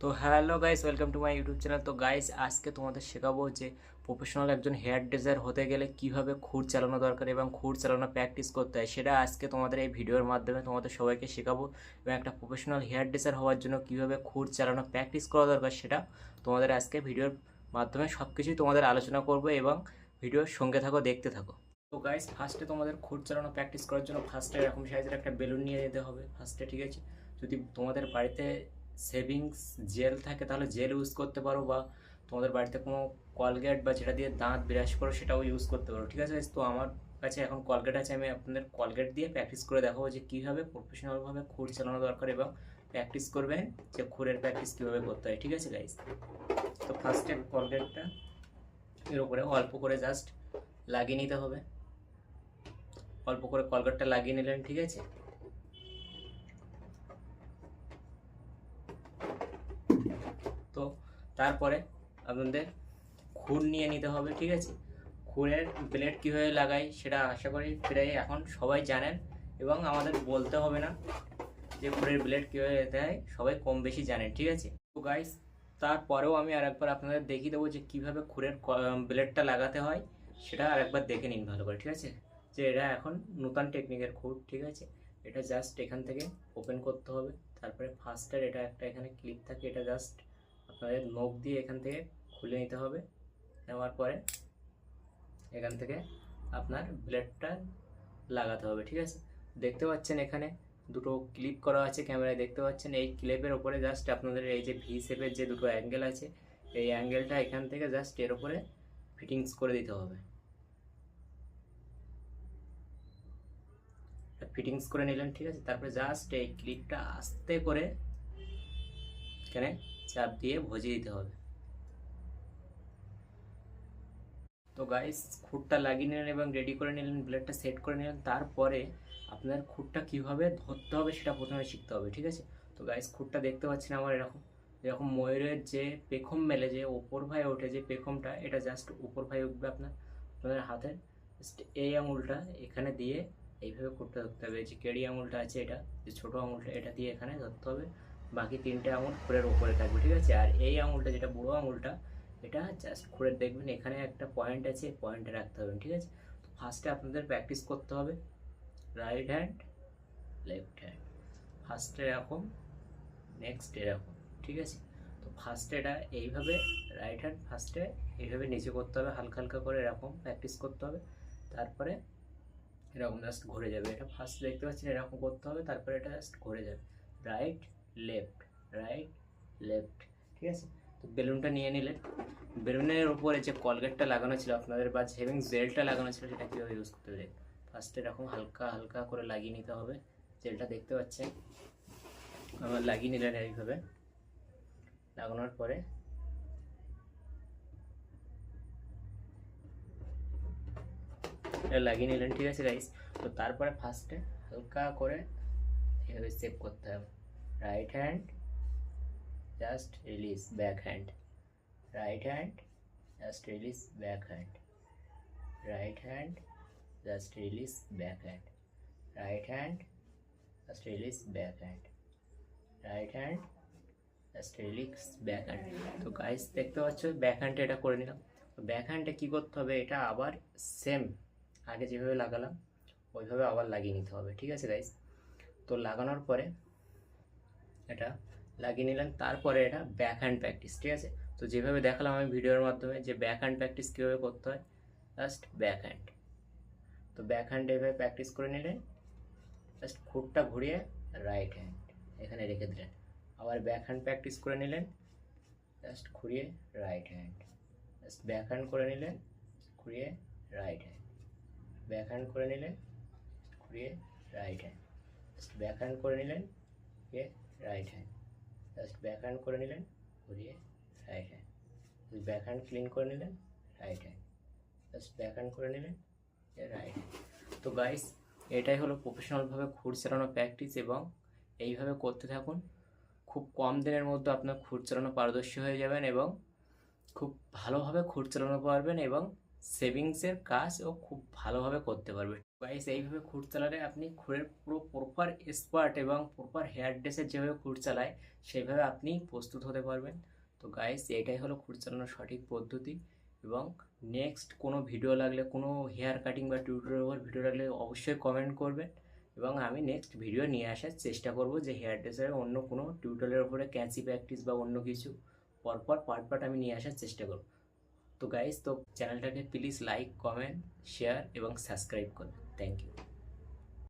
তো hello guys, welcome to my YouTube channel. তো guys, আজকে তোমাদের শেখাবো যে প্রফেশনাল একজন হেয়ার ড্রেসার হতে গেলে কীভাবে খুর চালানো দরকার এবং খুর চালানো প্র্যাকটিস করতে হয়। সেটা আজকে তোমাদের এই ভিডিওর মাধ্যমে তোমাদের সবাইকে শেখাবো এবং একটা প্রফেশনাল হেয়ার ড্রেসার হওয়ার জন্য কীভাবে খুর চালানো প্র্যাকটিস করা দরকার সেটা তোমাদের আজকে ভিডিওর মাধ্যমে সব কিছুই তোমাদের আলোচনা করব এবং ভিডিওর সঙ্গে থাকো, দেখতে থাকো। তো গাইস ফার্স্টে তোমাদের খুর চালানো প্র্যাকটিস করার জন্য ফার্স্টে এরকম সাইজের একটা বেলুন নিয়ে যেতে হবে। ফার্স্টে ঠিক আছে? যদি তোমাদের বাড়িতে সেভিংস জেল থাকে, তাহলে জেল ইউজ করতে পারো বা তোমাদের বাড়িতে কোনো কলগেট বা যেটা দিয়ে দাঁত ব্রাশ করো সেটাও ইউজ করতে পারো, ঠিক আছে? তো আমার কাছে এখন কলগেট আছে, আমি আপনাদের কলগেট দিয়ে প্র্যাকটিস করে দেখাবো যে কীভাবে প্রফেশনালভাবে খুর চালানো দরকার এবং প্র্যাকটিস করবেন যে খুরের প্র্যাকটিস কীভাবে করতে হয়, ঠিক আছে গাইস তো ফার্স্টে কলগেটটা এর উপরে অল্প করে জাস্ট লাগিয়ে নিতে হবে। অল্প করে কলগেটটা লাগিয়ে নিলেন, ঠিক আছে তো তারপরে আপনাদের খুর নিয়ে নিতে হবে, ঠিক আছে? খুরের ব্লেড কীভাবে লাগাই সেটা আশা করি প্রায় এখন সবাই জানেন এবং আমাদের বলতে হবে না যে খুরের ব্লেড কীভাবে দেয় সবাই কম বেশি জানেন, ঠিক আছে? তো গাইস তারপরেও আমি আরেকবার আপনাদের দেখিয়ে দেবো যে কীভাবে খুরের ব্লেডটা লাগাতে হয়, সেটা আরেকবার দেখে নিন ভালো করে, ঠিক আছে? যে এটা এখন নূতন টেকনিকের খুর, ঠিক আছে? এটা জাস্ট এখান থেকে ওপেন করতে হবে, তারপরে ফার্স্টের এটা একটা এখানে ক্লিপ থাকে, এটা জাস্ট আপনাদের নখ দিয়ে এখান থেকে খুলে নিতে হবে। নেওয়ার পরে এখান থেকে আপনার ব্লেডটা লাগাতে হবে, ঠিক আছে? দেখতে পাচ্ছেন এখানে দুটো ক্লিপ করা আছে ক্যামেরায়, দেখতে পাচ্ছেন? এই ক্লিপের ওপরে জাস্ট আপনাদের এই যে ভি শেপের যে দুটো অ্যাঙ্গেল আছে, এই অ্যাঙ্গেলটা এখান থেকে জাস্ট এর ওপরে ফিটিংস করে দিতে হবে। ফিটিংস করে নিলেন, ঠিক আছে? তারপরে জাস্ট এই ক্লিপটা আস্তে করে এখানে চাপ দিয়ে ভজিয়ে দিতে হবে। তো গাইস খুঁটটা লাগিয়ে নিলেন এবং রেডি করে নিলেন, ব্লেডটা সেট করে নিলেন। তারপরে আপনার খুঁটটা কীভাবে ধরতে হবে সেটা প্রথমে শিখতে হবে, ঠিক আছে? তো গাইস খুঁটটা দেখতে পাচ্ছেন আমার এরকম। এরকম ময়ূরের যে পেখম মেলে, যে ওপর ভাই ওঠে যে পেখমটা, এটা জাস্ট উপর ভাই উঠবে আপনার, আপনাদের হাতে। জাস্ট এই আঙুলটা এখানে দিয়ে এইভাবে খুঁটটা ধরতে হবে। যে কেড়ি আঙুলটা আছে এটা, যে ছোটো আঙুলটা, এটা দিয়ে এখানে ধরতে হবে। বাকি তিনটে আঙুল খুঁড়ের ওপরে থাকবে, ঠিক আছে? আর এই আঙুলটা, যেটা বুড়ো আঙুলটা, এটা জাস্ট খুঁড়ে দেখবেন, এখানে একটা পয়েন্ট আছে পয়েন্টে রাখতে হবে, ঠিক আছে? তো ফার্স্টে আপনাদের প্র্যাকটিস করতে হবে রাইট হ্যান্ড লেফট হ্যান্ড ফার্স্টে এরকম নেক্সট এরকম, ঠিক আছে? তো ফার্স্টে এটা এইভাবে রাইট হ্যান্ড ফার্স্টে এইভাবে নিচে করতে হবে, হালকা হালকা করে এরকম প্র্যাকটিস করতে হবে। তারপরে এরকম জাস্ট ঘুরে যাবে, এটা ফার্স্ট দেখতে পাচ্ছেন, এরকম করতে হবে, তারপরে এটা জাস্ট ঘুরে যাবে। রাইট লেফট রাইট লেফট ঠিক আছে? তো বেলুনটা নিয়ে নিলেন। বেলুনের উপরে যে কলগেটটা লাগানো ছিল আপনাদের বা শেভিং জেলটা লাগানো ছিল সেটা কীভাবে ইউজ করতে হবে? ফার্স্টে এরকম হালকা হালকা করে লাগিয়ে নিতে হবে। জেলটা দেখতে পাচ্ছেন? আমার লাগিয়ে নিলেন এইভাবে। লাগানোর পরে লাগিয়ে নিলেন, ঠিক আছে গাইস তো তারপরে ফার্স্টে হালকা করে এভাবে সেভ করতে হবে। Right hand just release back hand right hand just release back hand right hand just release back hand right hand just release back hand right hand just release back hand তো guys দেখতে পাচ্ছ back হ্যান্ডে এটা করে নিলাম। তো back হ্যান্ডে কী করতে হবে, এটা আবার সেম আগে যেভাবে লাগালাম, ওইভাবে আবার লাগিয়ে নিতে হবে। ঠিক আছে গাইস তো লাগানোর পরে এটা লাগিয়ে নিলাম। তারপরে এটা ব্যাক হ্যান্ড প্র্যাকটিস ঠিক আছে? তো যেভাবে দেখালাম আমি ভিডিওর মাধ্যমে যে ব্যাক হ্যান্ড প্র্যাকটিস কীভাবে করতে হয় জাস্ট ব্যাক হ্যান্ড তো ব্যাক হ্যান্ড এভাবে প্র্যাকটিস করে নিলেন জাস্ট খুঁটটা ঘুরিয়ে রাইট হ্যান্ড এখানে রেখে দিলেন। আবার ব্যাক হ্যান্ড প্র্যাকটিস করে নিলেন জাস্ট ঘুরিয়ে right hand just back hand করে নিলেন ঘুরিয়ে রাইট হ্যান্ড ব্যাক হ্যান্ড করে নিলেন ঘুরিয়ে right hand just back hand করে নিলেন right hand just back hand করে নিলেন, ঘুরিয়ে right hand back hand clean করে নিলেন right hand just back hand করে নিলেন রাইট তো গাইস এটাই হলো প্রফেশনালভাবে খুঁড় চালানো প্র্যাকটিস এবং এইভাবে করতে থাকুন। খুব কম দিনের মধ্যে আপনার খুঁড় চালানো পারদর্শী হয়ে যাবেন এবং খুব ভালোভাবে খুর চালানো পারবেন এবং সেভিংসের কাজ ও খুব ভালোভাবে করতে পারবে। গাইস এইভাবে খুঁট চালালে আপনি খুঁড়ের পুরো প্রপার স্পার্ট এবং প্রপার হেয়ার ড্রেসের যেভাবে খুঁট চালায় সেইভাবে আপনি প্রস্তুত হতে পারবেন। তো গাইস এটাই হলো খুঁট চালানোর সঠিক পদ্ধতি এবং নেক্সট কোনো ভিডিও লাগলে, কোনো হেয়ার কাটিং বা টিউটোরিয়াল ভিডিও লাগলে অবশ্যই কমেন্ট করবেন এবং আমি নেক্সট ভিডিও নিয়ে আসার চেষ্টা করব যে হেয়ার ড্রেসের অন্য কোনো টিউটোরিয়ালের উপরে ক্যাচি প্র্যাকটিস বা অন্য কিছু পরপর পার্ট পার্ট আমি নিয়ে আসার চেষ্টা করব। তো গাইস তো চ্যানেলটাকে প্লিজ লাইক কমেন্ট শেয়ার এবং সাবস্ক্রাইব করুন থ্যাংক ইউ